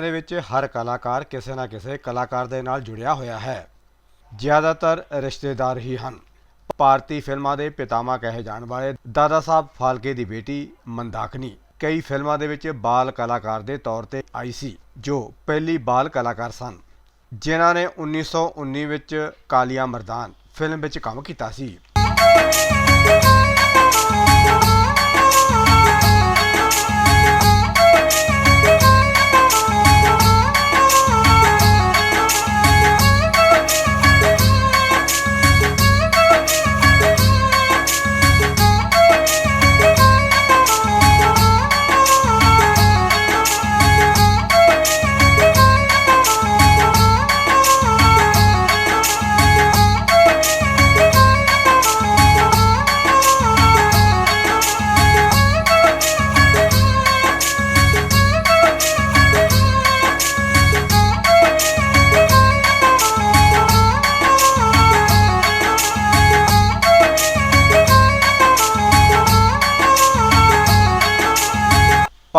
ਦੁਨੀਆ ਦੇ ਵਿੱਚ ਹਰ ਕਲਾਕਾਰ ਕਿਸੇ ਨਾ ਕਿਸੇ ਕਲਾਕਾਰ ਦੇ ਨਾਲ ਜੁੜਿਆ ਹੋਇਆ ਹੈ। ਜ਼ਿਆਦਾਤਰ ਰਿਸ਼ਤੇਦਾਰ ਹੀ ਹਨ। ਭਾਰਤੀ ਫਿਲਮਾਂ ਦੇ ਪਿਤਾਮਾ ਕਹੇ ਜਾਣ ਵਾਲੇ ਦਾਦਾ ਸਾਹਿਬ ਫਾਲਕੇ ਦੀ ਬੇਟੀ ਮੰਦਾਕਨੀ ਕਈ ਫਿਲਮਾਂ ਦੇ ਵਿੱਚ ਬਾਲ ਕਲਾਕਾਰ ਦੇ ਤੌਰ ਤੇ ਆਈ ਸੀ, ਜੋ ਪਹਿਲੀ ਬਾਲ ਕਲਾਕਾਰ ਸਨ, ਜਿਨ੍ਹਾਂ ਨੇ 1919 ਵਿੱਚ ਕਾਲੀਆ ਮਰਦਾਨ ਫਿਲਮ ਵਿੱਚ ਕੰਮ ਕੀਤਾ ਸੀ।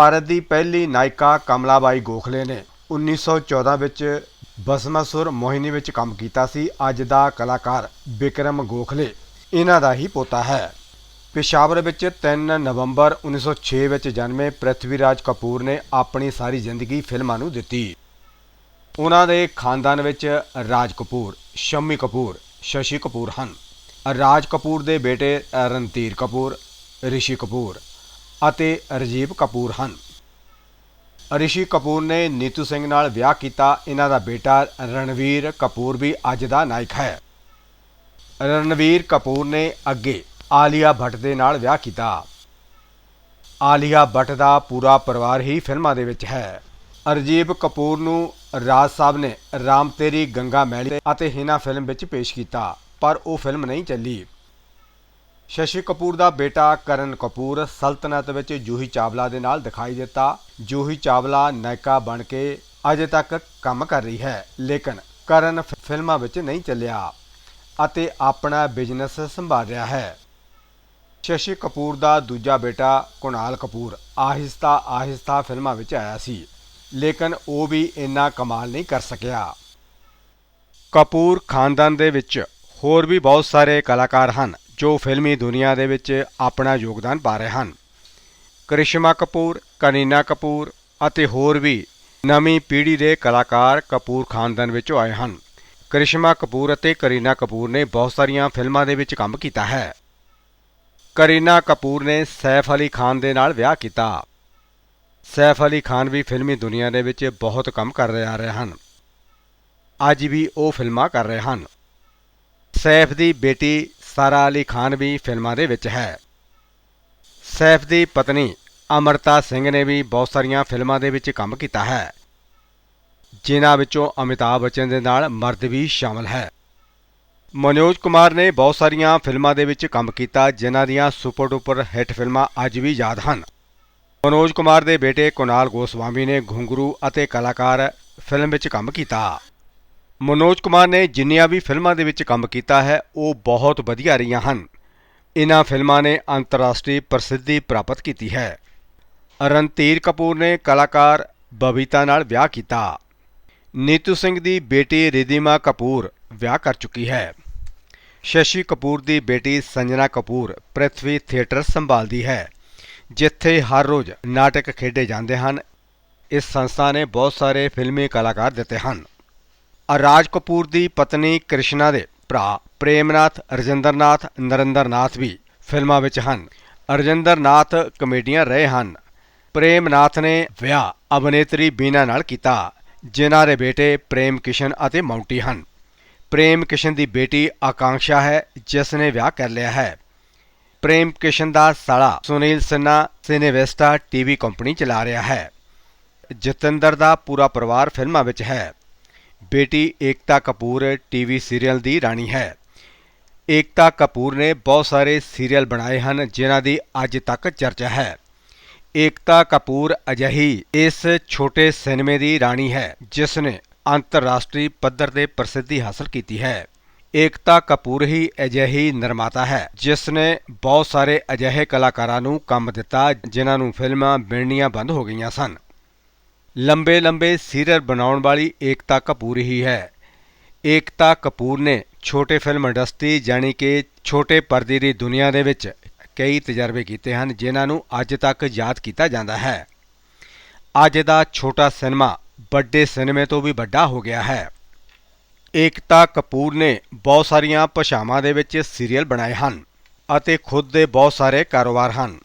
ਭਾਰਤ ਦੀ ਪਹਿਲੀ ਨਾਇਕਾ ਕਮਲਾਬਾਈ ਗੋਖਲੇ ਨੇ 1914 ਵਿੱਚ ਬਸਮਾਸੁਰ ਮੋਹਿਨੀ ਵਿੱਚ ਕੰਮ ਕੀਤਾ ਸੀ। ਅੱਜ ਦਾ ਕਲਾਕਾਰ ਵਿਕਰਮ ਗੋਖਲੇ ਇਹਨਾਂ ਦਾ ਹੀ ਪੋਤਾ ਹੈ। ਪਿਸ਼ਾਵਰ ਵਿੱਚ 3 ਨਵੰਬਰ 1906 ਵਿੱਚ ਜਨਮੇ ਪ੍ਰਿਥਵੀਰਾਜ ਕਪੂਰ ਨੇ ਆਪਣੀ ਸਾਰੀ ਜ਼ਿੰਦਗੀ ਫਿਲਮਾਂ ਨੂੰ ਦਿੱਤੀ। ਉਹਨਾਂ ਦੇ ਖਾਨਦਾਨ ਵਿੱਚ ਰਾਜ ਕਪੂਰ, ਸ਼ਮੀ ਕਪੂਰ, ਸ਼ਸ਼ੀ ਕਪੂਰ ਹਨ। ਰਾਜ ਕਪੂਰ ਦੇ ਬੇਟੇ ਰਣਧੀਰ ਕਪੂਰ, ਰਿਸ਼ੀ ਕਪੂਰ ਅਤੇ ਰਜੀਵ ਕਪੂਰ ਹਨ। ਰਿਸ਼ੀ ਕਪੂਰ ਨੇ ਨੀਤੂ ਸਿੰਘ ਨਾਲ ਵਿਆਹ ਕੀਤਾ। ਇਹਨਾਂ ਦਾ ਬੇਟਾ ਰਣਵੀਰ ਕਪੂਰ ਵੀ ਅੱਜ ਦਾ ਨਾਇਕ ਹੈ। ਰਣਵੀਰ ਕਪੂਰ ਨੇ ਅੱਗੇ ਆਲੀਆ ਭੱਟ ਦੇ ਨਾਲ ਵਿਆਹ ਕੀਤਾ। ਆਲੀਆ ਭੱਟ ਦਾ ਪੂਰਾ ਪਰਿਵਾਰ ਹੀ ਫਿਲਮਾਂ ਦੇ ਵਿੱਚ ਹੈ। ਅਰਜੀਬ ਕਪੂਰ ਨੂੰ ਰਾਜ ਸਾਹਿਬ ਨੇ ਰਾਮ ਤੇਰੀ ਗੰਗਾ ਮੈਲੀ ਅਤੇ ਹਿਨਾ ਫਿਲਮ ਵਿੱਚ ਪੇਸ਼ ਕੀਤਾ, ਪਰ ਉਹ ਫਿਲਮ ਨਹੀਂ ਚੱਲੀ। ਸ਼ਸ਼ੀ ਕਪੂਰ ਦਾ ਬੇਟਾ ਕਰਨ ਕਪੂਰ ਸਲਤਨਤ ਵਿੱਚ ਜੂਹੀ ਚਾਵਲਾ ਦੇ ਨਾਲ ਦਿਖਾਈ ਦਿੱਤਾ। ਜੂਹੀ ਚਾਵਲਾ ਨਾਇਕਾ ਬਣ ਕੇ ਅਜੇ ਤੱਕ ਕੰਮ ਕਰ ਰਹੀ ਹੈ, ਲੇਕਿਨ ਕਰਨ ਫਿਲਮਾਂ ਵਿੱਚ ਨਹੀਂ ਚੱਲਿਆ ਅਤੇ ਆਪਣਾ ਬਿਜ਼ਨਸ ਸੰਭਾਲ ਰਿਹਾ ਹੈ। ਸ਼ਸ਼ੀ ਕਪੂਰ ਦਾ ਦੂਜਾ ਬੇਟਾ ਕੁਨਾਲ ਕਪੂਰ ਆਹਿਸਤਾ ਆਹਿਸਤਾ ਫਿਲਮਾਂ ਵਿੱਚ ਆਇਆ ਸੀ, ਲੇਕਿਨ ਉਹ ਵੀ ਇੰਨਾ ਕਮਾਲ ਨਹੀਂ ਕਰ ਸਕਿਆ। ਕਪੂਰ ਖਾਨਦਾਨ ਦੇ ਵਿੱਚ ਹੋਰ ਵੀ ਬਹੁਤ ਸਾਰੇ ਕਲਾਕਾਰ ਹਨ। ਜੋ ਫਿਲਮੀ ਦੁਨੀਆ ਦੇ ਵਿੱਚ ਆਪਣਾ ਯੋਗਦਾਨ ਪਾ ਰਹੇ ਹਨ। ਕਰਿਸ਼ਮਾ ਕਪੂਰ, ਕਨੀਨਾ ਕਪੂਰ ਅਤੇ ਹੋਰ ਵੀ ਨਵੀਂ ਪੀੜ੍ਹੀ ਦੇ ਕਲਾਕਾਰ ਕਪੂਰ ਖਾਨਦਾਨ ਵਿੱਚੋਂ ਆਏ ਹਨ। ਕਰਿਸ਼ਮਾ ਕਪੂਰ ਅਤੇ ਕਰੀਨਾ ਕਪੂਰ ਨੇ ਬਹੁਤ ਸਾਰੀਆਂ ਫਿਲਮਾਂ ਦੇ ਵਿੱਚ ਕੰਮ ਕੀਤਾ ਹੈ। ਕਰੀਨਾ ਕਪੂਰ ਨੇ ਸੈਫ ਅਲੀ ਖਾਨ ਦੇ ਨਾਲ ਵਿਆਹ ਕੀਤਾ। ਸੈਫ ਅਲੀ ਖਾਨ ਵੀ ਫਿਲਮੀ ਦੁਨੀਆ ਦੇ ਵਿੱਚ ਬਹੁਤ ਕੰਮ ਕਰ ਰਹੇ ਆ ਰਹੇ ਹਨ। ਅੱਜ ਵੀ ਉਹ ਫਿਲਮਾਂ ਕਰ ਰਹੇ ਹਨ। ਸੈਫ ਦੀ ਬੇਟੀ ਸਾਰਾ ਅਲੀ ਖਾਨ ਵੀ ਫਿਲਮਾਂ ਦੇ ਵਿੱਚ ਹੈ। ਸੈਫ ਦੀ ਪਤਨੀ ਅਮਰਤਾ ਸਿੰਘ ਨੇ ਵੀ ਬਹੁਤ ਸਾਰੀਆਂ ਫਿਲਮਾਂ ਦੇ ਵਿੱਚ ਕੰਮ ਕੀਤਾ ਹੈ। ਜਿਨ੍ਹਾਂ ਵਿੱਚੋਂ ਅਮਿਤਾਭ ਬੱਚਨ ਦੇ ਨਾਲ ਮਰਦ ਵੀ ਸ਼ਾਮਲ ਹੈ। ਮਨੋਜ ਕੁਮਾਰ ਨੇ ਬਹੁਤ ਸਾਰੀਆਂ ਫਿਲਮਾਂ ਦੇ ਵਿੱਚ ਕੰਮ ਕੀਤਾ, ਜਿਨ੍ਹਾਂ ਦੀਆਂ ਸੁਪਰ ਡੁਪਰ ਹਿੱਟ ਫਿਲਮਾਂ ਅੱਜ ਵੀ ਯਾਦ ਹਨ। ਮਨੋਜ ਕੁਮਾਰ ਦੇ ਬੇਟੇ ਕੁਨਾਲ ਗੋਸਵਾਮੀ ਨੇ ਘੁੰਗਰੂ ਅਤੇ ਕਲਾਕਾਰ ਫਿਲਮ ਵਿੱਚ ਕੰਮ ਕੀਤਾ। ਮਨੋਜ ਕੁਮਾਰ ਨੇ ਜਿੰਨੀਆਂ ਵੀ ਫਿਲਮਾਂ ਦੇ ਵਿੱਚ ਕੰਮ ਕੀਤਾ ਹੈ, ਉਹ ਬਹੁਤ ਵਧੀਆ ਰਹੀਆਂ ਹਨ। ਇਨ੍ਹਾਂ ਫਿਲਮਾਂ ਨੇ ਅੰਤਰਰਾਸ਼ਟਰੀ ਪ੍ਰਸਿੱਧੀ ਪ੍ਰਾਪਤ ਕੀਤੀ ਹੈ। ਰਣਧੀਰ ਕਪੂਰ ਨੇ ਕਲਾਕਾਰ ਬਬੀਤਾ ਨਾਲ ਵਿਆਹ ਕੀਤਾ। ਨੀਤੂ ਸਿੰਘ ਦੀ ਬੇਟੀ ਰਿਧਿਮਾ ਕਪੂਰ ਵਿਆਹ ਕਰ ਚੁੱਕੀ ਹੈ। ਸ਼ਸ਼ੀ ਕਪੂਰ ਦੀ ਬੇਟੀ ਸੰਜਨਾ ਕਪੂਰ ਪ੍ਰਿਥਵੀ ਥੀਏਟਰ ਸੰਭਾਲਦੀ ਹੈ, ਜਿੱਥੇ ਹਰ ਰੋਜ਼ ਨਾਟਕ ਖੇਡੇ ਜਾਂਦੇ ਹਨ। ਇਸ ਸੰਸਥਾ ਨੇ ਬਹੁਤ ਸਾਰੇ ਫਿਲਮੀ ਕਲਾਕਾਰ ਦਿੱਤੇ ਹਨ। ਰਾਜ ਕਪੂਰ ਦੀ ਪਤਨੀ ਕ੍ਰਿਸ਼ਨਾ ਦੇ ਭਰਾ ਪ੍ਰੇਮਨਾਥ, ਰਜਿੰਦਰਨਾਥ, ਨਰਿੰਦਰਨਾਥ ਵੀ ਫਿਲਮਾਂ ਵਿੱਚ ਹਨ। ਰਜਿੰਦਰਨਾਥ ਕਮੇਡੀਅਨ ਰਹੇ ਹਨ। ਪ੍ਰੇਮਨਾਥ ਨੇ ਵਿਆਹ ਅਭਿਨੇਤਰੀ ਬੀਨਾ ਨਾਲ ਕੀਤਾ, ਜਿਨ੍ਹਾਂ ਦੇ ਬੇਟੇ ਪ੍ਰੇਮ ਕਿਸ਼ਨ ਅਤੇ ਮੌਂਟੀ ਹਨ। ਪ੍ਰੇਮ ਕਿਸ਼ਨ ਦੀ ਬੇਟੀ ਆਕਾਂਸ਼ਾ ਹੈ, ਜਿਸ ਨੇ ਵਿਆਹ ਕਰ ਲਿਆ ਹੈ। ਪ੍ਰੇਮ ਕਿਸ਼ਨ ਦਾ ਸਾਲਾ ਸੁਨੀਲ ਸਿੰਨਾ ਸਿਨੇਵੈਸਟਾ ਟੀਵੀ ਕੰਪਨੀ ਚਲਾ ਰਿਹਾ ਹੈ। ਜਤਿੰਦਰ ਦਾ ਪੂਰਾ ਪਰਿਵਾਰ ਫਿਲਮਾਂ ਵਿੱਚ ਹੈ। ਬੇਟੀ ਏਕਤਾ ਕਪੂਰ ਟੀਵੀ ਸੀਰੀਅਲ ਦੀ ਰਾਣੀ ਹੈ। ਏਕਤਾ ਕਪੂਰ ਨੇ ਬਹੁਤ ਸਾਰੇ ਸੀਰੀਅਲ ਬਣਾਏ ਹਨ, ਜਿਨ੍ਹਾਂ ਦੀ ਅੱਜ ਤੱਕ ਚਰਚਾ ਹੈ। ਏਕਤਾ ਕਪੂਰ ਅਜਿਹੀ ਇਸ ਛੋਟੇ ਸਿਨੇਮੇ ਦੀ ਰਾਣੀ ਹੈ, ਜਿਸ ਨੇ ਅੰਤਰਰਾਸ਼ਟਰੀ ਪੱਧਰ ਤੇ ਪ੍ਰਸਿੱਧੀ ਹਾਸਲ ਕੀਤੀ ਹੈ। ਏਕਤਾ ਕਪੂਰ ਹੀ ਅਜਿਹੀ ਨਿਰਮਾਤਾ ਹੈ, ਜਿਸ ਨੇ ਬਹੁਤ ਸਾਰੇ ਅਜਿਹੇ ਕਲਾਕਾਰਾਂ ਨੂੰ ਕੰਮ ਦਿੱਤਾ, ਜਿਨ੍ਹਾਂ ਨੂੰ ਫਿਲਮਾਂ ਮਿਲਣੀਆਂ ਬੰਦ ਹੋ ਗਈਆਂ ਸਨ। ਲੰਬੇ ਲੰਬੇ ਸੀਰੀਅਲ ਬਣਾਉਣ ਵਾਲੀ ਏਕਤਾ ਕਪੂਰ ਹੀ ਹੈ। ਏਕਤਾ ਕਪੂਰ ਨੇ ਛੋਟੇ ਫਿਲਮ ਇੰਡਸਟਰੀ ਜਾਣੀ ਕਿ ਛੋਟੇ ਪਰਦੇ ਦੀ ਦੁਨੀਆ ਦੇ ਵਿੱਚ ਕਈ ਤਜਰਬੇ ਕੀਤੇ ਹਨ, ਜਿਨ੍ਹਾਂ ਨੂੰ ਅੱਜ ਤੱਕ ਯਾਦ ਕੀਤਾ ਜਾਂਦਾ ਹੈ। ਅੱਜ ਦਾ ਛੋਟਾ ਸਿਨੇਮਾ ਵੱਡੇ ਸਿਨੇਮੇ ਤੋਂ ਵੀ ਵੱਡਾ ਹੋ ਗਿਆ ਹੈ। ਏਕਤਾ ਕਪੂਰ ਨੇ ਬਹੁਤ ਸਾਰੀਆਂ ਭਾਸ਼ਾਵਾਂ ਦੇ ਵਿੱਚ ਸੀਰੀਅਲ ਬਣਾਏ ਹਨ ਅਤੇ ਖੁਦ ਦੇ ਬਹੁਤ ਸਾਰੇ ਕਾਰੋਬਾਰ ਹਨ।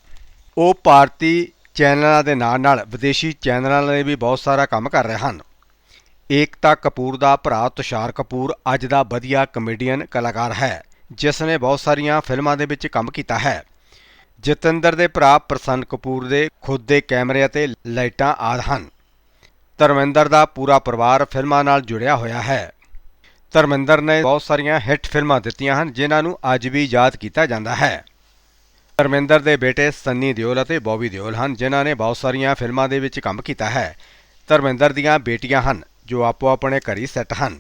ਉਹ ਭਾਰਤੀ ਚੈਨਲਾਂ ਦੇ ਨਾਲ ਨਾਲ ਵਿਦੇਸ਼ੀ ਚੈਨਲਾਂ ਲਈ ਵੀ ਬਹੁਤ ਸਾਰਾ ਕੰਮ ਕਰ ਰਹੇ ਹਨ। ਏਕਤਾ ਕਪੂਰ ਦਾ ਭਰਾ ਤੁਸ਼ਾਰ ਕਪੂਰ ਅੱਜ ਦਾ ਵਧੀਆ ਕਮੇਡੀਅਨ ਕਲਾਕਾਰ ਹੈ, ਜਿਸ ਨੇ ਬਹੁਤ ਸਾਰੀਆਂ ਫਿਲਮਾਂ ਦੇ ਵਿੱਚ ਕੰਮ ਕੀਤਾ ਹੈ। ਜਤਿੰਦਰ ਦੇ ਭਰਾ ਪ੍ਰਸੰਨ ਕਪੂਰ ਦੇ ਖੁਦ ਦੇ ਕੈਮਰੇ ਅਤੇ ਲਾਈਟਾਂ ਆਦਿ ਹਨ। ਧਰਮਿੰਦਰ ਦਾ ਪੂਰਾ ਪਰਿਵਾਰ ਫਿਲਮਾਂ ਨਾਲ ਜੁੜਿਆ ਹੋਇਆ ਹੈ। ਧਰਮਿੰਦਰ ਨੇ ਬਹੁਤ ਸਾਰੀਆਂ ਹਿੱਟ ਫਿਲਮਾਂ ਦਿੱਤੀਆਂ ਹਨ, ਜਿਨ੍ਹਾਂ ਨੂੰ ਅੱਜ ਵੀ ਯਾਦ ਕੀਤਾ ਜਾਂਦਾ ਹੈ। ਧਰਮਿੰਦਰ ਦੇ ਬੇਟੇ ਸੰਨੀ ਦਿਓਲ ਅਤੇ ਬੌਬੀ ਦਿਓਲ ਹਨ, ਜਿਨ੍ਹਾਂ ਨੇ ਬਹੁਤ ਸਾਰੀਆਂ ਫਿਲਮਾਂ ਦੇ ਵਿੱਚ ਕੰਮ ਕੀਤਾ ਹੈ। ਧਰਮਿੰਦਰ ਦੀਆਂ ਬੇਟੀਆਂ ਹਨ, ਜੋ ਆਪੋ ਆਪਣੇ ਘਰੀ ਸੈੱਟ ਹਨ।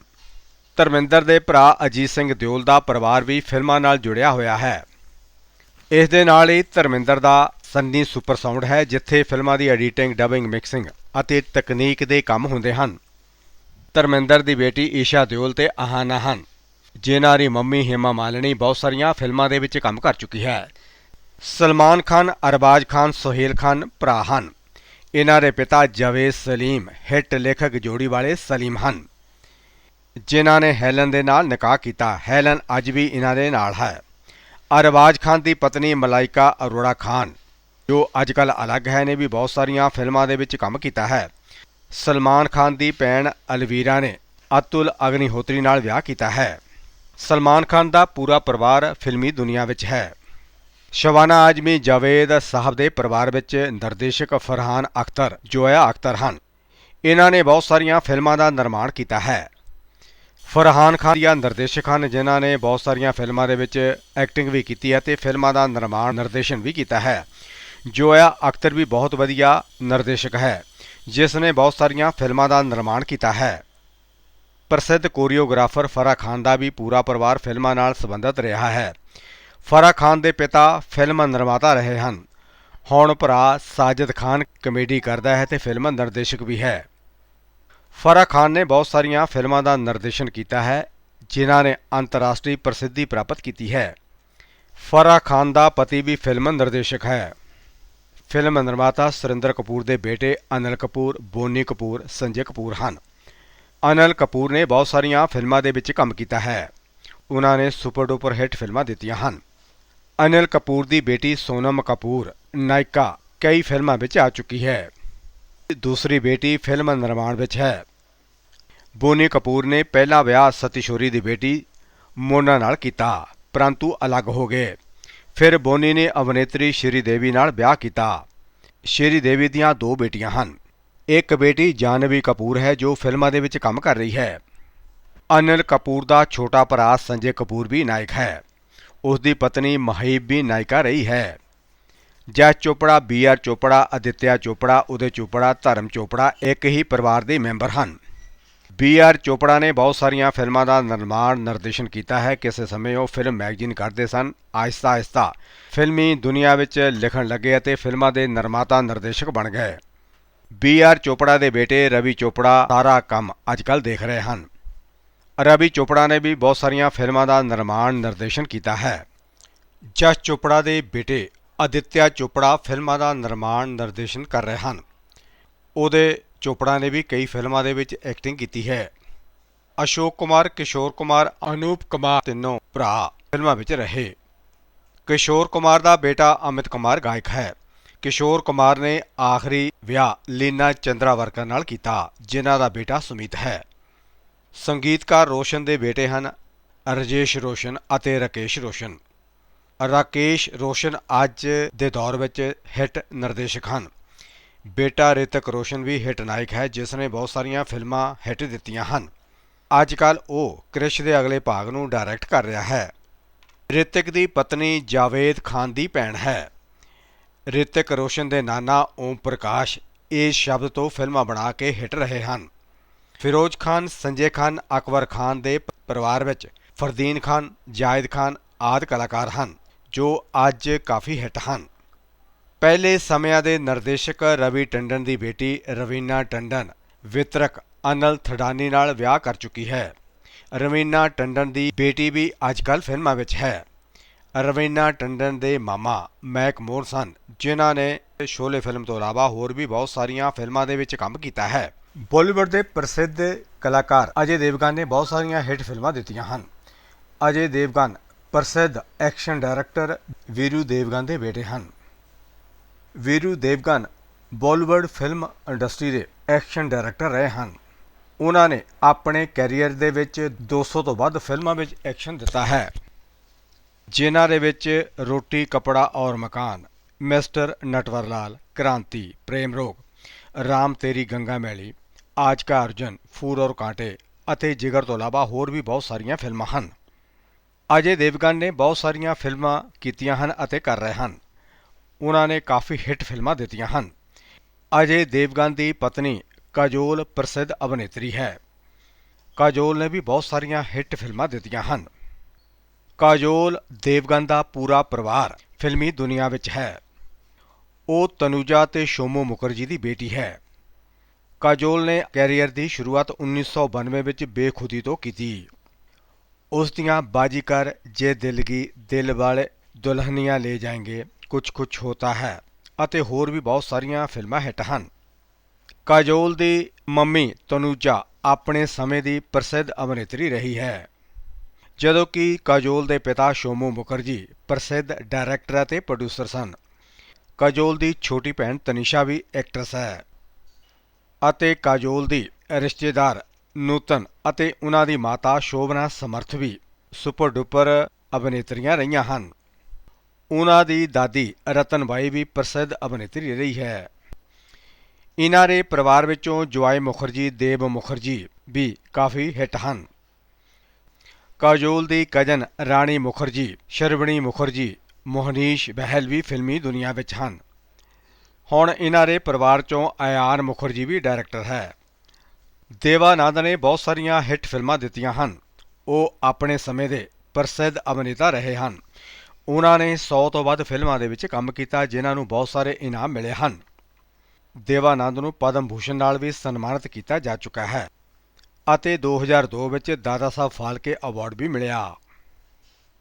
ਧਰਮਿੰਦਰ ਦੇ ਭਰਾ ਅਜੀਤ ਸਿੰਘ ਦਿਓਲ ਦਾ ਪਰਿਵਾਰ ਵੀ ਫਿਲਮਾਂ ਨਾਲ ਜੁੜਿਆ ਹੋਇਆ ਹੈ। ਇਸ ਦੇ ਨਾਲ ਹੀ ਧਰਮਿੰਦਰ ਦਾ ਸੰਨੀ ਸੁਪਰ ਸਾਊਂਡ ਹੈ, ਜਿੱਥੇ ਫਿਲਮਾਂ ਦੀ ਐਡੀਟਿੰਗ, ਡਬਿੰਗ, ਮਿਕਸਿੰਗ ਅਤੇ ਤਕਨੀਕ ਦੇ ਕੰਮ ਹੁੰਦੇ ਹਨ। ਧਰਮਿੰਦਰ ਦੀ ਬੇਟੀ ਈਸ਼ਾ ਦਿਓਲ ਤੇ ਆਹਾਨਾ ਹਨ, ਜਿਨ੍ਹਾਂ ਦੀ ਮੰਮੀ ਹੇਮਾ ਮਾਲਿਨੀ ਬਹੁਤ ਸਾਰੀਆਂ ਫਿਲਮਾਂ ਦੇ ਵਿੱਚ ਕੰਮ ਕਰ ਚੁੱਕੀ ਹੈ। ਸਲਮਾਨ ਖਾਨ ਅਰਬਾਜ਼ ਖਾਨ ਸੁਹੇਲ ਖਾਨ ਭਰਾ ਹਨ ਇਹਨਾਂ ਦੇ ਪਿਤਾ ਜਵੇਦ ਸਲੀਮ ਹਿੱਟ ਲੇਖਕ ਜੋੜੀ ਵਾਲੇ ਸਲੀਮ ਹਨ ਜਿਨ੍ਹਾਂ ਨੇ ਹੈਲਨ ਦੇ ਨਾਲ ਨਿਕਾਹ ਕੀਤਾ ਹੈਲਨ ਅੱਜ ਵੀ ਇਹਨਾਂ ਦੇ ਨਾਲ ਹੈ ਅਰਬਾਜ਼ ਖਾਨ ਦੀ ਪਤਨੀ ਮਲਾਈਕਾ ਅਰੋੜਾ ਖਾਨ ਜੋ ਅੱਜਕੱਲ ਅਲੱਗ ਹੈ ਨੇ ਵੀ ਬਹੁਤ ਸਾਰੀਆਂ ਫਿਲਮਾਂ ਦੇ ਵਿੱਚ ਕੰਮ ਕੀਤਾ ਹੈ ਸਲਮਾਨ ਖਾਨ ਦੀ ਭੈਣ ਅਲਵੀਰਾ ਨੇ ਅਤੁਲ ਅਗਨੀਹੋਤਰੀ ਨਾਲ ਵਿਆਹ ਕੀਤਾ ਹੈ ਸਲਮਾਨ ਖਾਨ ਦਾ ਪੂਰਾ ਪਰਿਵਾਰ ਫਿਲਮੀ ਦੁਨੀਆ ਵਿੱਚ ਹੈ ਸ਼ਵਾਨਾ ਆਜਮੀ ਜਾਵੇਦ ਸਾਹਿਬ ਦੇ ਪਰਿਵਾਰ ਵਿੱਚ ਨਿਰਦੇਸ਼ਕ ਫਰਹਾਨ ਅਖਤਰ, ਜੋਇਆ ਅਖਤਰ ਹਨ। ਇਹਨਾਂ ਨੇ ਬਹੁਤ ਸਾਰੀਆਂ ਫਿਲਮਾਂ ਦਾ ਨਿਰਮਾਣ ਕੀਤਾ ਹੈ। ਫਰਹਾਨ ਖਾਨ ਦੀਆਂ ਨਿਰਦੇਸ਼ਕ ਹਨ, ਜਿਨ੍ਹਾਂ ਨੇ ਬਹੁਤ ਸਾਰੀਆਂ ਫਿਲਮਾਂ ਦੇ ਵਿੱਚ ਐਕਟਿੰਗ ਵੀ ਕੀਤੀ ਹੈ ਤੇ ਫਿਲਮਾਂ ਦਾ ਨਿਰਮਾਣ, ਨਿਰਦੇਸ਼ਨ ਵੀ ਕੀਤਾ ਹੈ। ਜੋਇਆ ਅਖਤਰ ਵੀ ਬਹੁਤ ਵਧੀਆ ਨਿਰਦੇਸ਼ਕ ਹੈ, ਜਿਸ ਨੇ ਬਹੁਤ ਸਾਰੀਆਂ ਫਿਲਮਾਂ ਦਾ ਨਿਰਮਾਣ ਕੀਤਾ ਹੈ। ਪ੍ਰਸਿੱਧ ਕੋਰੀਓਗ੍ਰਾਫਰ ਫਰਾ ਖਾਨ ਦਾ ਵੀ ਪੂਰਾ ਪਰਿਵਾਰ ਫਿਲਮਾਂ ਨਾਲ ਸੰਬੰਧਿਤ ਰਿਹਾ ਹੈ। ਫਰਾ ਖਾਨ ਦੇ ਪਿਤਾ ਫਿਲਮ ਨਿਰਮਾਤਾ ਰਹੇ ਹਨ। ਹੁਣ ਭਰਾ ਸਾਜਦ ਖਾਨ ਕਮੇਡੀ ਕਰਦਾ ਹੈ ਤੇ ਫਿਲਮ ਨਿਰਦੇਸ਼ਕ ਵੀ ਹੈ। ਫਰਾ ਖਾਨ ਨੇ ਬਹੁਤ ਸਾਰੀਆਂ ਫਿਲਮਾਂ ਦਾ ਨਿਰਦੇਸ਼ਨ ਕੀਤਾ ਹੈ, ਜਿਨ੍ਹਾਂ ਨੇ ਅੰਤਰਰਾਸ਼ਟਰੀ ਪ੍ਰਸਿੱਧੀ ਪ੍ਰਾਪਤ ਕੀਤੀ ਹੈ। ਫਰਾ ਖਾਨ ਦਾ ਪਤੀ ਵੀ ਫਿਲਮ ਨਿਰਦੇਸ਼ਕ ਹੈ। ਫਿਲਮ ਨਿਰਮਾਤਾ ਸੁਰਿੰਦਰ ਕਪੂਰ ਦੇ ਬੇਟੇ ਅਨਿਲ ਕਪੂਰ, ਬੋਨੀ ਕਪੂਰ, ਸੰਜੇ ਕਪੂਰ ਹਨ। ਅਨਿਲ ਕਪੂਰ ਨੇ ਬਹੁਤ ਸਾਰੀਆਂ ਫਿਲਮਾਂ ਦੇ ਵਿੱਚ ਕੰਮ ਕੀਤਾ ਹੈ। ਉਹਨਾਂ ਨੇ ਸੁਪਰ ਡੂਪਰ ਹਿੱਟ ਫਿਲਮਾਂ ਦਿੱਤੀਆਂ ਹਨ। ਅਨਿਲ ਕਪੂਰ ਦੀ ਬੇਟੀ ਸੋਨਮ ਕਪੂਰ, ਨਾਇਕਾ, ਕਈ ਫਿਲਮਾਂ ਵਿੱਚ ਆ ਚੁੱਕੀ ਹੈ। ਦੂਸਰੀ ਬੇਟੀ ਫਿਲਮ ਨਿਰਮਾਣ ਵਿੱਚ ਹੈ। ਬੋਨੀ ਕਪੂਰ ਨੇ ਪਹਿਲਾ ਵਿਆਹ ਸਤੀਸ਼ੋਰੀ ਦੀ ਬੇਟੀ ਮੋਨਾ ਨਾਲ ਕੀਤਾ, ਪਰੰਤੂ ਅਲੱਗ ਹੋ ਗਏ। ਫਿਰ ਬੋਨੀ ਨੇ ਅਭਿਨੇਤਰੀ ਸ਼੍ਰੀ ਦੇਵੀ ਨਾਲ ਵਿਆਹ ਕੀਤਾ। ਸ਼੍ਰੀ ਦੇਵੀ ਦੀਆਂ ਦੋ ਬੇਟੀਆਂ ਹਨ। ਇੱਕ ਬੇਟੀ ਜਾਨਵੀ ਕਪੂਰ ਹੈ ਜੋ ਫਿਲਮਾਂ ਦੇ ਵਿੱਚ ਕੰਮ ਕਰ ਰਹੀ ਹੈ। ਅਨਿਲ ਕਪੂਰ ਦਾ ਛੋਟਾ ਭਰਾ ਸੰਜੇ ਕਪੂਰ ਵੀ ਨਾਇਕ ਹੈ। ਉਸ ਦੀ ਪਤਨੀ ਮਹੀਬ ਵੀ ਨਾਇਕਾ ਰਹੀ ਹੈ। ਜੈ ਚੋਪੜਾ, ਬੀ ਆਰ ਚੋਪੜਾ, ਅਦਿੱਤਿਆ ਚੋਪੜਾ, ਉਦੇ ਚੋਪੜਾ, ਧਰਮ ਚੋਪੜਾ ਇੱਕ ਹੀ ਪਰਿਵਾਰ ਦੇ ਮੈਂਬਰ ਹਨ। ਬੀ ਆਰ ਚੋਪੜਾ ਨੇ ਬਹੁਤ ਸਾਰੀਆਂ ਫਿਲਮਾਂ ਦਾ ਨਿਰਮਾਣ, ਨਿਰਦੇਸ਼ਨ ਕੀਤਾ ਹੈ। ਕਿਸੇ ਸਮੇਂ ਉਹ ਫਿਲਮ ਮੈਗਜ਼ੀਨ ਕਰਦੇ ਸਨ। ਆਹਿਸਤਾ ਆਇਸਤਾ ਫਿਲਮੀ ਦੁਨੀਆ ਵਿੱਚ ਲਿਖਣ ਲੱਗੇ ਅਤੇ ਫਿਲਮਾਂ ਦੇ ਨਿਰਮਾਤਾ, ਨਿਰਦੇਸ਼ਕ ਬਣ ਗਏ। ਬੀ ਆਰ ਚੋਪੜਾ ਦੇ ਬੇਟੇ ਰਵੀ ਚੋਪੜਾ, ਸਾਰਾ ਕੰਮ ਅੱਜਕੱਲ ਦੇਖ ਰਹੇ ਹਨ। ਰਵੀ ਚੋਪੜਾ ਨੇ ਵੀ ਬਹੁਤ ਸਾਰੀਆਂ ਫਿਲਮਾਂ ਦਾ ਨਿਰਮਾਣ ਨਿਰਦੇਸ਼ਨ ਕੀਤਾ ਹੈ। ਜਸ ਚੋਪੜਾ ਦੇ ਬੇਟੇ ਅਦਿੱਤਿਆ ਚੋਪੜਾ ਫਿਲਮਾਂ ਦਾ ਨਿਰਮਾਣ ਨਿਰਦੇਸ਼ਨ ਕਰ ਰਹੇ ਹਨ। ਉਹਦੇ ਚੋਪੜਾ ਨੇ ਵੀ ਕਈ ਫਿਲਮਾਂ ਦੇ ਵਿੱਚ ਐਕਟਿੰਗ ਕੀਤੀ ਹੈ। ਅਸ਼ੋਕ ਕੁਮਾਰ, ਕਿਸ਼ੋਰ ਕੁਮਾਰ, ਅਨੂਪ ਕੁਮਾਰ ਤਿੰਨੋਂ ਭਰਾ ਫਿਲਮਾਂ ਵਿੱਚ ਰਹੇ। ਕਿਸ਼ੋਰ ਕੁਮਾਰ ਦਾ ਬੇਟਾ ਅਮਿਤ ਕੁਮਾਰ ਗਾਇਕ ਹੈ। ਕਿਸ਼ੋਰ ਕੁਮਾਰ ਨੇ ਆਖਰੀ ਵਿਆਹ ਲੀਨਾ ਚੰਦਰਾਵਰਕਰ ਨਾਲ ਕੀਤਾ, ਜਿਨ੍ਹਾਂ ਦਾ ਬੇਟਾ ਸੁਮੀਤ ਹੈ। ਸੰਗੀਤਕਾਰ ਰੋਸ਼ਨ ਦੇ ਬੇਟੇ ਹਨ ਰਜੇਸ਼ ਰੋਸ਼ਨ ਅਤੇ ਰਕੇਸ਼ ਰੋਸ਼ਨ। ਰਾਕੇਸ਼ ਰੋਸ਼ਨ ਅੱਜ ਦੇ ਦੌਰ ਵਿੱਚ ਹਿੱਟ ਨਿਰਦੇਸ਼ਕ ਹਨ। ਬੇਟਾ ਰਿਤਕ ਰੋਸ਼ਨ ਵੀ ਹਿੱਟ ਨਾਇਕ ਹੈ, ਜਿਸ ਨੇ ਬਹੁਤ ਸਾਰੀਆਂ ਫਿਲਮਾਂ ਹਿੱਟ ਦਿੱਤੀਆਂ ਹਨ। ਅੱਜ ਕੱਲ ਉਹ ਕ੍ਰਿਸ਼ ਦੇ ਅਗਲੇ ਭਾਗ ਨੂੰ ਡਾਇਰੈਕਟ ਕਰ ਰਿਹਾ ਹੈ। ਰਿਤਿਕ ਦੀ ਪਤਨੀ ਜਾਵੇਦ ਖਾਨ ਦੀ ਭੈਣ ਹੈ। ਰਿਤਿਕ ਰੋਸ਼ਨ ਦੇ ਨਾਨਾ ਓਮ ਪ੍ਰਕਾਸ਼ ਇਸ ਸ਼ਬਦ ਤੋਂ ਫਿਲਮਾਂ ਬਣਾ ਕੇ ਹਿੱਟ ਰਹੇ ਹਨ। ਫਿਰੋਜ਼ ਖਾਨ, ਸੰਜੇ ਖਾਨ, ਅਕਬਰ ਖਾਨ ਦੇ ਪਰਿਵਾਰ ਵਿੱਚ ਫਰਦੀਨ ਖਾਨ, ਜਾਇਦ ਖਾਨ ਆਦਿ ਕਲਾਕਾਰ ਹਨ, ਜੋ ਅੱਜ ਕਾਫੀ ਹਿੱਟ ਹਨ। ਪਹਿਲੇ ਸਮਿਆਂ ਦੇ ਨਿਰਦੇਸ਼ਕ ਰਵੀ ਟੰਡਨ ਦੀ ਬੇਟੀ ਰਵੀਨਾ ਟੰਡਨ ਵਿਤਰਕ ਅਨਲ ਥਡਾਨੀ ਨਾਲ ਵਿਆਹ ਕਰ ਚੁੱਕੀ ਹੈ। ਰਵੀਨਾ ਟੰਡਨ ਦੀ ਬੇਟੀ ਵੀ ਅੱਜਕੱਲ ਫਿਲਮਾਂ ਵਿੱਚ ਹੈ। ਰਵੀਨਾ ਟੰਡਨ ਦੇ ਮਾਮਾ ਮੈਕ ਮੋਰ ਸਨ, ਜਿਨ੍ਹਾਂ ਨੇ ਸ਼ੋਲੇ ਫਿਲਮ ਤੋਂ ਇਲਾਵਾ ਹੋਰ ਵੀ ਬਹੁਤ ਸਾਰੀਆਂ ਫਿਲਮਾਂ ਦੇ ਵਿੱਚ ਕੰਮ ਕੀਤਾ ਹੈ। ਬਾਲੀਵੁੱਡ ਦੇ ਪ੍ਰਸਿੱਧ ਕਲਾਕਾਰ ਅਜੇ ਦੇਵਗਨ ਨੇ ਬਹੁਤ ਸਾਰੀਆਂ ਹਿੱਟ ਫਿਲਮਾਂ ਦਿੱਤੀਆਂ ਹਨ। ਅਜੇ ਦੇਵਗਨ ਪ੍ਰਸਿੱਧ ਐਕਸ਼ਨ ਡਾਇਰੈਕਟਰ ਵੀਰੂ ਦੇਵਗਨ ਦੇ ਬੇਟੇ ਹਨ। ਵੀਰੂ ਦੇਵਗਨ ਬਾਲੀਵੁੱਡ ਫਿਲਮ ਇੰਡਸਟਰੀ ਦੇ ਐਕਸ਼ਨ ਡਾਇਰੈਕਟਰ ਰਹੇ ਹਨ। ਉਹਨਾਂ ਨੇ ਆਪਣੇ ਕੈਰੀਅਰ ਦੇ ਵਿੱਚ 200 ਤੋਂ ਵੱਧ ਫਿਲਮਾਂ ਵਿੱਚ ਐਕਸ਼ਨ ਦਿੱਤਾ ਹੈ, ਜਿਨ੍ਹਾਂ ਦੇ ਵਿੱਚ ਰੋਟੀ, ਕਪੜਾ ਔਰ ਮਕਾਨ, ਮਿਸਟਰ ਨਟਵਰ ਲਾਲ ਕ੍ਰਾਂਤੀ, ਪ੍ਰੇਮ ਰੋਗ, ਰਾਮ ਤੇਰੀ ਗੰਗਾ ਮੈਲੀ ਆਜ ਕਾ ਅਰਜਨ ਫੂਲ ਔਰ ਕਾਂਟੇ ਅਤੇ ਜਿਗਰ ਤੋਂ ਇਲਾਵਾ ਹੋਰ ਵੀ ਬਹੁਤ ਸਾਰੀਆਂ ਫਿਲਮਾਂ ਹਨ। ਅਜੇ ਦੇਵਗਨ ਨੇ ਬਹੁਤ ਸਾਰੀਆਂ ਫਿਲਮਾਂ ਕੀਤੀਆਂ ਹਨ ਅਤੇ ਕਰ ਰਹੇ ਹਨ। ਉਹਨਾਂ ਨੇ ਕਾਫੀ ਹਿੱਟ ਫਿਲਮਾਂ ਦਿੱਤੀਆਂ ਹਨ। ਅਜੇ ਦੇਵਗਨ ਦੀ ਪਤਨੀ ਕਾਜੋਲ ਪ੍ਰਸਿੱਧ ਅਭਿਨੇਤਰੀ ਹੈ। ਕਾਜੋਲ ਨੇ ਵੀ ਬਹੁਤ ਸਾਰੀਆਂ ਹਿੱਟ ਫਿਲਮਾਂ ਦਿੱਤੀਆਂ ਹਨ। ਕਾਜੋਲ ਦੇਵਗਨ ਦਾ ਪੂਰਾ ਪਰਿਵਾਰ ਫਿਲਮੀ ਦੁਨੀਆ ਵਿੱਚ ਹੈ। ਉਹ ਤਨੂਜਾ ਤੇ ਸ਼ੋਮੋ ਮੁਖਰਜੀ ਦੀ ਬੇਟੀ ਹੈ। ਕਾਜੋਲ ਨੇ ਕੈਰੀਅਰ ਦੀ ਸ਼ੁਰੂਆਤ 1992 ਵਿੱਚ ਬੇਖੁਦੀ ਤੋਂ ਕੀਤੀ। ਉਸ ਦੀਆਂ ਬਾਜੀਕਰ ਜੇ ਦਿਲਗੀ ਦਿਲ ਵਾਲੇ ਦੁਲਹਨੀਆਂ ਲੈ ਜਾਏਂਗੇ, ਕੁਛ ਕੁਛ ਹੋਤਾ ਹੈ ਅਤੇ ਹੋਰ ਵੀ ਬਹੁਤ ਸਾਰੀਆਂ ਫਿਲਮਾਂ ਹਿੱਟ ਹਨ। ਕਾਜੋਲ ਦੀ ਮੰਮੀ ਤਨੂਜਾ ਆਪਣੇ ਸਮੇਂ ਦੀ ਪ੍ਰਸਿੱਧ ਅਭਿਨੇਤਰੀ ਰਹੀ ਹੈ। ਜਦੋਂ ਕਿ ਕਾਜੋਲ ਦੇ ਪਿਤਾ ਸ਼ੋਮੂ ਮੁਖਰਜੀ ਪ੍ਰਸਿੱਧ ਡਾਇਰੈਕਟਰ ਅਤੇ ਪ੍ਰੋਡਿਊਸਰ ਸਨ। ਕਾਜੋਲ ਦੀ ਛੋਟੀ ਭੈਣ ਤਨੀਸ਼ਾ ਵੀ ਐਕਟਰਸ ਹੈ। ਅਤੇ ਕਾਜੋਲ ਦੀ ਰਿਸ਼ਤੇਦਾਰ ਨੂਤਨ ਅਤੇ ਉਹਨਾਂ ਦੀ ਮਾਤਾ ਸ਼ੋਭਨਾ ਸਮਰਥ ਵੀ ਸੁਪਰ ਡੁਪਰ ਅਭਿਨੇਤਰੀਆਂ ਰਹੀਆਂ ਹਨ। ਉਹਨਾਂ ਦੀ ਦਾਦੀ ਰਤਨਬਾਈ ਵੀ ਪ੍ਰਸਿੱਧ ਅਭਿਨੇਤਰੀ ਰਹੀ ਹੈ। ਇਹਨਾਂ ਦੇ ਪਰਿਵਾਰ ਵਿੱਚੋਂ ਜਵਾਈ ਮੁਖਰਜੀ ਦੇਵ ਮੁਖਰਜੀ ਵੀ ਕਾਫੀ ਹਿੱਟ ਹਨ। ਕਾਜੋਲ ਦੀ ਕਜ਼ਨ ਰਾਣੀ ਮੁਖਰਜੀ, ਸ਼ਰਵਣੀ ਮੁਖਰਜੀ, ਮੋਹਨੀਸ਼ ਬਹਿਲ ਵੀ ਫਿਲਮੀ ਦੁਨੀਆ ਵਿੱਚ ਹਨ। ਹੁਣ ਇਹਨਾਂ ਦੇ ਪਰਿਵਾਰ ਚੋਂ ਆਯਾਨ ਮੁਖਰਜੀ ਵੀ ਡਾਇਰੈਕਟਰ ਹੈ। ਦੇਵਾਨੰਦ ਨੇ ਬਹੁਤ ਸਾਰੀਆਂ ਹਿੱਟ ਫਿਲਮਾਂ ਦਿੱਤੀਆਂ ਹਨ। ਉਹ ਆਪਣੇ ਸਮੇਂ ਦੇ ਪ੍ਰਸਿੱਧ ਅਭਿਨੇਤਾ ਰਹੇ ਹਨ। ਉਹਨਾਂ ਨੇ 100 ਤੋਂ ਵੱਧ ਫਿਲਮਾਂ ਦੇ ਵਿੱਚ ਕੰਮ ਕੀਤਾ, ਜਿਨ੍ਹਾਂ ਨੂੰ ਬਹੁਤ ਸਾਰੇ ਇਨਾਮ ਮਿਲੇ ਹਨ। ਦੇਵਾਨੰਦ ਨੂੰ ਪਦਮ ਭੂਸ਼ਣ ਨਾਲ ਵੀ ਸਨਮਾਨਿਤ ਕੀਤਾ ਜਾ ਚੁੱਕਾ ਹੈ ਅਤੇ 2002 ਵਿੱਚ ਦਾਦਾ ਸਾਹਿਬ ਫਾਲਕੇ ਅਵਾਰਡ ਵੀ ਮਿਲਿਆ।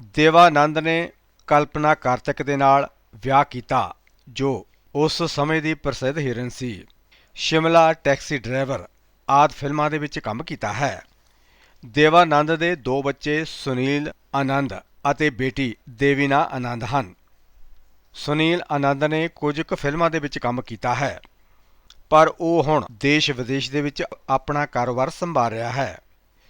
ਦੇਵਾਨੰਦ ਨੇ ਕਲਪਨਾ ਕਾਰਤਿਕ ਦੇ ਨਾਲ ਵਿਆਹ ਕੀਤਾ, ਜੋ ਉਸ ਸਮੇਂ ਦੀ ਪ੍ਰਸਿੱਧ ਹੀਰਨ ਸੀ। ਸ਼ਿਮਲਾ ਟੈਕਸੀ ਡਰਾਈਵਰ ਆਦ ਫਿਲਮਾਂ ਦੇ ਵਿੱਚ ਕੰਮ ਕੀਤਾ ਹੈ। ਦੇਵਾਨੰਦ ਦੇ ਦੋ ਬੱਚੇ ਸੁਨੀਲ ਆਨੰਦ ਅਤੇ ਬੇਟੀ ਦੇਵੀਨਾ ਆਨੰਦ ਹਨ। ਸੁਨੀਲ ਆਨੰਦ ਨੇ ਕੁਝ ਕੁ ਫਿਲਮਾਂ ਦੇ ਵਿੱਚ ਕੰਮ ਕੀਤਾ ਹੈ, ਪਰ ਉਹ ਹੁਣ ਦੇਸ਼ ਵਿਦੇਸ਼ ਦੇ ਵਿੱਚ ਆਪਣਾ ਕਾਰੋਬਾਰ ਸੰਭਾਲ ਰਿਹਾ ਹੈ।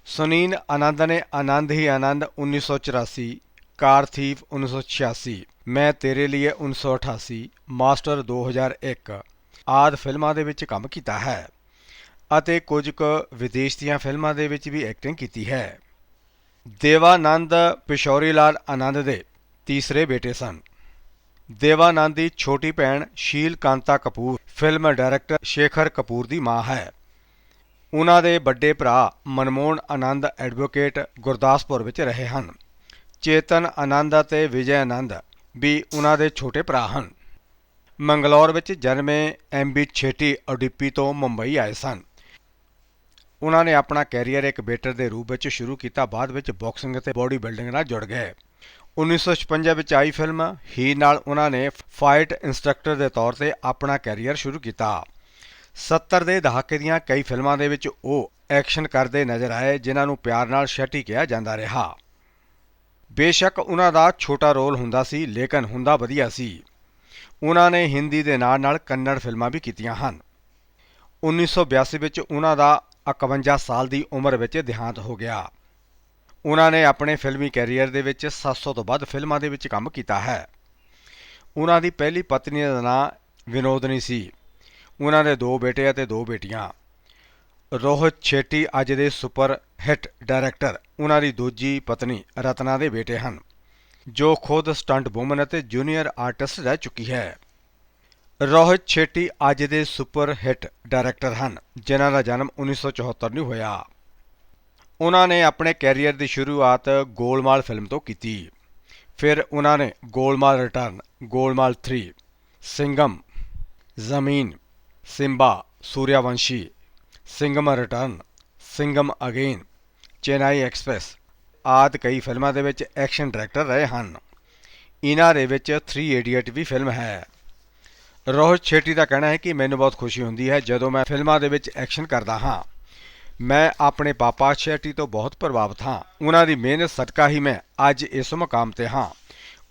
ਸੁਨੀਲ ਆਨੰਦ ਨੇ ਆਨੰਦ ਹੀ ਆਨੰਦ 1984 ਕਾਰ ਥੀਫ 1986 ਮੈਂ ਤੇਰੇ ਲਈ 1988 ਮਾਸਟਰ 2001 ਆਦ ਫਿਲਮਾਂ ਦੇ ਵਿੱਚ ਕੰਮ ਕੀਤਾ ਹੈ ਅਤੇ ਕੁਝ ਕੁ ਵਿਦੇਸ਼ ਦੀਆਂ ਫਿਲਮਾਂ ਦੇ ਵਿੱਚ ਵੀ ਐਕਟਿੰਗ ਕੀਤੀ ਹੈ। ਦੇਵਾਨੰਦ ਪਿਸ਼ੌਰੀ ਲਾਲ ਆਨੰਦ ਦੇ ਤੀਸਰੇ ਬੇਟੇ ਸਨ। ਦੇਵਾਨੰਦ ਦੀ ਛੋਟੀ ਭੈਣ ਸ਼ੀਲ ਕਾਂਤਾ ਕਪੂਰ ਫਿਲਮ ਡਾਇਰੈਕਟਰ ਸ਼ੇਖਰ ਕਪੂਰ ਦੀ ਮਾਂ ਹੈ। ਉਹਨਾਂ ਦੇ ਵੱਡੇ ਭਰਾ ਮਨਮੋਹਨ ਆਨੰਦ ਐਡਵੋਕੇਟ ਗੁਰਦਾਸਪੁਰ ਵਿੱਚ ਰਹੇ ਹਨ। ਚੇਤਨ ਆਨੰਦ ਅਤੇ ਵਿਜੇ ਆਨੰਦ ਵੀ ਉਹਨਾਂ ਦੇ ਛੋਟੇ ਭਰਾ ਹਨ। ਮੰਗਲੌਰ ਵਿੱਚ ਜਨਮੇ ਐਮਬੀ ਛੇਟੀ ਉਡੀਪੀ ਤੋਂ ਮੁੰਬਈ ਆਏ ਸਨ। ਉਹਨਾਂ ਨੇ ਆਪਣਾ ਕੈਰੀਅਰ ਇੱਕ ਬੇਟਰ ਦੇ ਰੂਪ ਵਿੱਚ ਸ਼ੁਰੂ ਕੀਤਾ, ਬਾਅਦ ਵਿੱਚ ਬਾਕਸਿੰਗ ਅਤੇ ਬਾਡੀ ਬਿਲਡਿੰਗ ਨਾਲ ਜੁੜ ਗਏ। 1956 ਵਿੱਚ ਆਈ ਫਿਲਮ, ਹੀ ਨਾਲ ਉਹਨਾਂ ਨੇ ਫਾਈਟ ਇੰਸਟ੍ਰਕਟਰ ਦੇ ਤੌਰ ਤੇ ਆਪਣਾ ਕੈਰੀਅਰ ਸ਼ੁਰੂ ਕੀਤਾ। 70 ਦੇ ਦਹਾਕੇ ਦੀਆਂ ਕਈ ਫਿਲਮਾਂ ਦੇ ਵਿੱਚ ਉਹ ਐਕਸ਼ਨ ਕਰਦੇ ਨਜ਼ਰ ਆਏ, ਜਿਨ੍ਹਾਂ ਨੂੰ ਪਿਆਰ ਨਾਲ ਸ਼ੈਟੀ ਕਿਹਾ ਜਾਂਦਾ ਰਿਹਾ। ਬੇਸ਼ੱਕ ਉਹਨਾਂ ਦਾ ਛੋਟਾ ਰੋਲ ਹੁੰਦਾ ਸੀ, ਲੇਕਿਨ ਹੁੰਦਾ ਵਧੀਆ ਸੀ। ਉਹਨਾਂ ਨੇ ਹਿੰਦੀ ਦੇ ਨਾਲ ਨਾਲ ਕੰਨੜ ਫਿਲਮਾਂ ਵੀ ਕੀਤੀਆਂ ਹਨ। 1982 ਵਿੱਚ ਉਹਨਾਂ ਦਾ 51 ਸਾਲ ਦੀ ਉਮਰ ਵਿੱਚ ਦੇਹਾਂਤ ਹੋ ਗਿਆ। ਉਹਨਾਂ ਨੇ ਆਪਣੇ ਫਿਲਮੀ ਕੈਰੀਅਰ ਦੇ ਵਿੱਚ 700 ਤੋਂ ਵੱਧ ਫਿਲਮਾਂ ਦੇ ਵਿੱਚ ਕੰਮ ਕੀਤਾ ਹੈ। ਉਹਨਾਂ ਦੀ ਪਹਿਲੀ ਪਤਨੀ ਦਾ ਨਾਂ ਵਿਨੋਦਨੀ ਸੀ। ਉਹਨਾਂ ਦੇ ਦੋ ਬੇਟੇ ਅਤੇ ਦੋ ਬੇਟੀਆਂ। ਰੋਹਿਤ ਛੇਟੀ ਅੱਜ ਦੇ ਸੁਪਰ ਹਿੱਟ ਡਾਇਰੈਕਟਰ। ਉਹਨਾਂ ਦੀ ਦੂਜੀ ਪਤਨੀ ਰਤਨਾ ਦੇ ਬੇਟੇ ਹਨ, ਜੋ ਖੁਦ ਸਟੰਟ ਵੂਮਨ ਅਤੇ ਜੂਨੀਅਰ ਆਰਟਿਸਟ ਰਹਿ ਚੁੱਕੀ ਹੈ। ਰੋਹਿਤ ਛੇਟੀ ਅੱਜ ਦੇ ਸੁਪਰ ਹਿੱਟ ਡਾਇਰੈਕਟਰ ਹਨ, ਜਿਨ੍ਹਾਂ ਦਾ ਜਨਮ 1974 ਨੂੰ ਹੋਇਆ। ਉਹਨਾਂ ਨੇ ਆਪਣੇ ਕੈਰੀਅਰ ਦੀ ਸ਼ੁਰੂਆਤ ਗੋਲਮਾਲ ਫਿਲਮ ਤੋਂ ਕੀਤੀ। ਫਿਰ ਉਹਨਾਂ ਨੇ Golmaal return, Golmaal 3 Singham, Zameen, Simmba Sooryavanshi Singham return Singham again Chennai express ਆਦਿ ਕਈ ਫਿਲਮਾਂ ਦੇ ਵਿੱਚ ਐਕਸ਼ਨ ਡਾਇਰੈਕਟਰ ਰਹੇ ਹਨ। ਇਹਨਾਂ ਦੇ ਵਿੱਚ 3 ਇਡੀਅਟ ਵੀ ਫਿਲਮ ਹੈ। ਰੋਹਿਤ ਛੇਟੀ ਦਾ ਕਹਿਣਾ ਹੈ ਕਿ ਮੈਨੂੰ ਬਹੁਤ ਖੁਸ਼ੀ ਹੁੰਦੀ ਹੈ ਜਦੋਂ ਮੈਂ ਫਿਲਮਾਂ ਦੇ ਵਿੱਚ ਐਕਸ਼ਨ ਕਰਦਾ ਹਾਂ। ਮੈਂ ਆਪਣੇ ਪਾਪਾ ਛੇਟੀ ਤੋਂ ਬਹੁਤ ਪ੍ਰਭਾਵਿਤ ਹਾਂ। ਉਹਨਾਂ ਦੀ ਮਿਹਨਤ ਸਦਕਾ ਹੀ ਮੈਂ ਅੱਜ ਇਸ ਮੁਕਾਮ ਤੇ ਹਾਂ।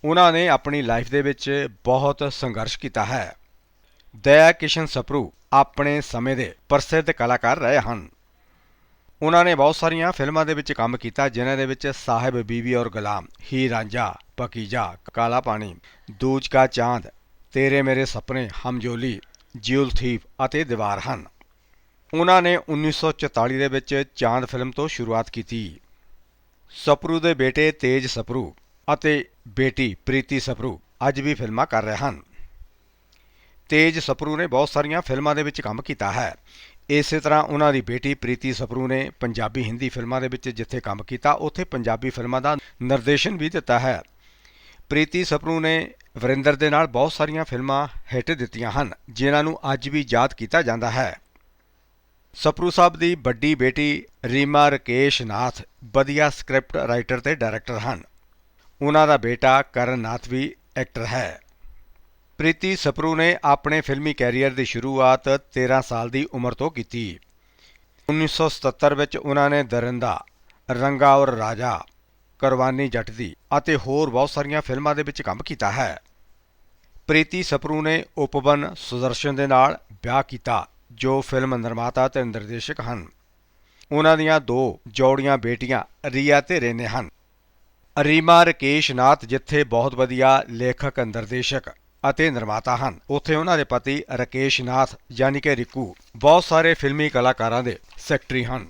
ਉਹਨਾਂ ਨੇ ਆਪਣੀ ਲਾਈਫ ਦੇ ਵਿੱਚ ਬਹੁਤ ਸੰਘਰਸ਼ ਕੀਤਾ ਹੈ। ਦਇਆ ਕਿਸ਼ਨ ਸਪਰੂ ਆਪਣੇ ਸਮੇਂ ਦੇ ਪ੍ਰਸਿੱਧ ਕਲਾਕਾਰ ਰਹੇ ਹਨ। ਉਹਨਾਂ ਨੇ ਬਹੁਤ ਸਾਰੀਆਂ ਫਿਲਮਾਂ ਦੇ ਵਿੱਚ ਕੰਮ ਕੀਤਾ, ਜਿਨ੍ਹਾਂ ਦੇ ਵਿੱਚ ਸਾਹਿਬ ਬੀਵੀ ਔਰ ਗੁਲਾਮ, ਹੀ ਰਾਂਝਾ ਪਕੀਜਾ ਕਾਲਾ ਪਾਣੀ, ਦੂਜ ਕਾ ਚਾਂਦ, ਤੇਰੇ ਮੇਰੇ ਸੁਪਨੇ ਹਮਜੋਲੀ ਜਿਉਲ ਥੀਫ ਅਤੇ ਦੀਵਾਰ ਹਨ। ਉਹਨਾਂ ਨੇ 1944 ਦੇ ਵਿੱਚ ਚਾਂਦ ਫਿਲਮ ਤੋਂ ਸ਼ੁਰੂਆਤ ਕੀਤੀ। ਸਪਰੂ ਦੇ ਬੇਟੇ ਤੇਜ ਸਪਰੂ ਅਤੇ ਬੇਟੀ ਪ੍ਰੀਤੀ ਸਪਰੂ ਅੱਜ ਵੀ ਫਿਲਮਾਂ ਕਰ ਰਹੇ ਹਨ। ਤੇਜ ਸਪਰੂ ਨੇ ਬਹੁਤ ਸਾਰੀਆਂ ਫਿਲਮਾਂ ਦੇ ਵਿੱਚ ਕੰਮ ਕੀਤਾ ਹੈ। ਇਸੇ ਤਰ੍ਹਾਂ ਉਹਨਾਂ ਦੀ ਬੇਟੀ ਪ੍ਰੀਤੀ ਸਪਰੂ ਨੇ ਪੰਜਾਬੀ ਹਿੰਦੀ ਫਿਲਮਾਂ ਦੇ ਵਿੱਚ ਜਿੱਥੇ ਕੰਮ ਕੀਤਾ, ਉੱਥੇ ਪੰਜਾਬੀ ਫਿਲਮਾਂ ਦਾ ਨਿਰਦੇਸ਼ਨ ਵੀ ਦਿੱਤਾ ਹੈ। ਪ੍ਰੀਤੀ ਸਪਰੂ ਨੇ ਵਰਿੰਦਰ ਦੇ ਨਾਲ ਬਹੁਤ ਸਾਰੀਆਂ ਫਿਲਮਾਂ ਹਿੱਟ ਦਿੱਤੀਆਂ ਹਨ, ਜਿਨ੍ਹਾਂ ਨੂੰ ਅੱਜ ਵੀ ਯਾਦ ਕੀਤਾ ਜਾਂਦਾ ਹੈ। ਸਪਰੂ ਸਾਹਿਬ ਦੀ ਵੱਡੀ ਬੇਟੀ ਰੀਮਾ ਰਕੇਸ਼ ਨਾਥ ਵਧੀਆ ਸਕ੍ਰਿਪਟ ਰਾਈਟਰ ਤੇ ਡਾਇਰੈਕਟਰ ਹਨ। ਉਹਨਾਂ ਦਾ ਬੇਟਾ ਕਰਨ ਨਾਥ ਵੀ ਐਕਟਰ ਹੈ। ਪ੍ਰੀਤੀ ਸਪਰੂ ਨੇ ਆਪਣੇ ਫਿਲਮੀ ਕੈਰੀਅਰ ਦੀ ਸ਼ੁਰੂਆਤ 13 ਸਾਲ ਦੀ ਉਮਰ ਤੋਂ ਕੀਤੀ। 1977 ਵਿੱਚ ਉਹਨਾਂ ਨੇ ਦਰਿੰਦਾ, ਰੰਗਾ ਔਰ ਰਾਜਾ ਕਰਵਾਨੀ ਜੱਟ ਦੀ ਅਤੇ ਹੋਰ ਬਹੁਤ ਸਾਰੀਆਂ ਫਿਲਮਾਂ ਦੇ ਵਿੱਚ ਕੰਮ ਕੀਤਾ ਹੈ। ਪ੍ਰੀਤੀ ਸਪਰੂ ਨੇ ਉਪਵਨ ਸੁਦਰਸ਼ਨ ਦੇ ਨਾਲ ਵਿਆਹ ਕੀਤਾ, ਜੋ ਫਿਲਮ ਨਿਰਮਾਤਾ ਤੇ ਨਿਰਦੇਸ਼ਕ ਹਨ। ਉਹਨਾਂ ਦੀਆਂ ਦੋ ਜੋੜੀਆਂ ਬੇਟੀਆਂ ਰੀਆ ਤੇ ਰੇਨੇ ਹਨ। ਰੀਮਾ ਰਕੇਸ਼ ਨਾਥ ਜਿੱਥੇ ਬਹੁਤ ਵਧੀਆ ਲੇਖਕ, ਨਿਰਦੇਸ਼ਕ ਅਤੇ ਨਿਰਮਾਤਾ ਹਨ। ਉੱਥੇ ਉਹਨਾਂ ਦੇ ਪਤੀ ਰਕੇਸ਼ ਨਾਥ ਯਾਨੀ ਕਿ ਰਿਕੂ ਬਹੁਤ ਸਾਰੇ ਫਿਲਮੀ ਕਲਾਕਾਰਾਂ ਦੇ ਸੈਕਟਰੀ ਹਨ।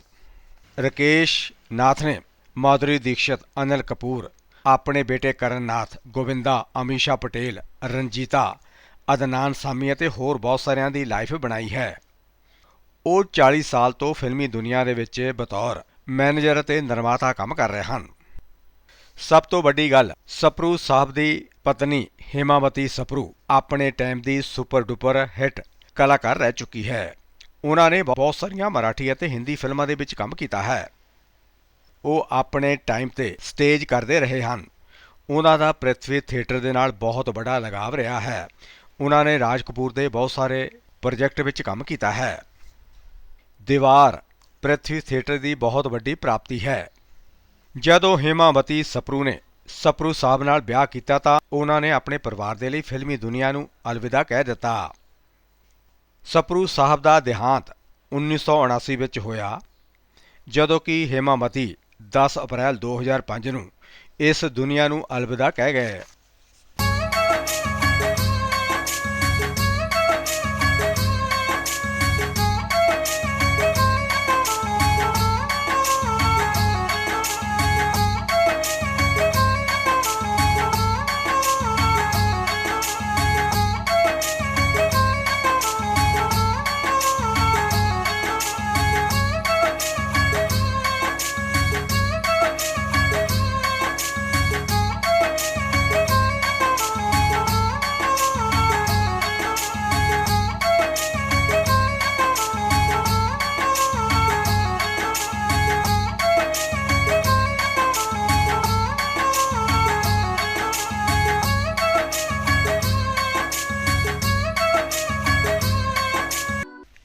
ਰਕੇਸ਼ ਨਾਥ ਨੇ ਮਾਧੁਰੀ ਦੀਕਸ਼ਤ, ਅਨਿਲ ਕਪੂਰ, ਆਪਣੇ ਬੇਟੇ ਕਰਨ ਨਾਥ, ਗੋਵਿੰਦਾ, ਅਮੀਸ਼ਾ ਪਟੇਲ, ਰਣਜੀਤਾ, ਅਦਨਾਨ ਸਾਮੀ ਅਤੇ ਹੋਰ ਬਹੁਤ ਸਾਰਿਆਂ ਦੀ ਲਾਈਫ ਬਣਾਈ ਹੈ। ਉਹ 40 ਸਾਲ ਤੋਂ ਫਿਲਮੀ ਦੁਨੀਆ ਦੇ ਵਿੱਚ ਬਤੌਰ ਮੈਨੇਜਰ ਅਤੇ ਨਿਰਮਾਤਾ ਕੰਮ ਕਰ ਰਹੇ ਹਨ। ਸਭ ਤੋਂ ਵੱਡੀ ਗੱਲ ਸਪਰੂ ਸਾਹਿਬ ਦੀ ਪਤਨੀ ਹੇਮਾਵਤੀ ਸਪਰੂ ਆਪਣੇ ਟਾਈਮ ਦੀ ਸੁਪਰ ਡੁਪਰ ਹਿੱਟ ਕਲਾਕਾਰ ਰਹਿ ਚੁੱਕੀ ਹੈ। ਉਹਨਾਂ ਨੇ ਬਹੁਤ ਸਾਰੀਆਂ ਮਰਾਠੀ ਅਤੇ ਹਿੰਦੀ ਫਿਲਮਾਂ ਦੇ ਵਿੱਚ ਕੰਮ ਕੀਤਾ ਹੈ। ਉਹ ਆਪਣੇ ਟਾਈਮ ਤੇ ਸਟੇਜ ਕਰਦੇ ਰਹੇ ਹਨ। ਉਹਨਾਂ ਦਾ ਪ੍ਰਿਥਵੀ ਥੀਏਟਰ ਦੇ ਨਾਲ ਬਹੁਤ ਵੱਡਾ ਲਗਾਵ ਰਿਹਾ ਹੈ। ਉਹਨਾਂ ਨੇ ਰਾਜ ਕਪੂਰ ਦੇ ਬਹੁਤ ਸਾਰੇ ਪ੍ਰੋਜੈਕਟ ਵਿੱਚ ਕੰਮ ਕੀਤਾ ਹੈ। ਦੀਵਾਰ ਪ੍ਰਿਥਵੀ ਥੀਏਟਰ ਦੀ ਬਹੁਤ ਵੱਡੀ ਪ੍ਰਾਪਤੀ ਹੈ। ਜਦੋਂ ਹੇਮਾਵਤੀ ਸਪਰੂ ਨੇ ਸਪਰੂ ਸਾਹਿਬ ਨਾਲ ਵਿਆਹ ਕੀਤਾ ਤਾਂ ਉਹਨਾਂ ਨੇ ਆਪਣੇ ਪਰਿਵਾਰ ਦੇ ਲਈ ਫਿਲਮੀ ਦੁਨੀਆ ਨੂੰ ਅਲਵਿਦਾ ਕਹਿ ਦਿੱਤਾ। ਸਪਰੂ ਸਾਹਿਬ ਦਾ ਦੇਹਾਂਤ 1979 ਵਿੱਚ ਹੋਇਆ, ਜਦੋਂ ਕਿ ਹੇਮਾਮਤੀ 10 ਅਪ੍ਰੈਲ 2005 ਨੂੰ ਇਸ ਦੁਨੀਆ ਨੂੰ ਅਲਵਿਦਾ ਕਹਿ ਗਏ।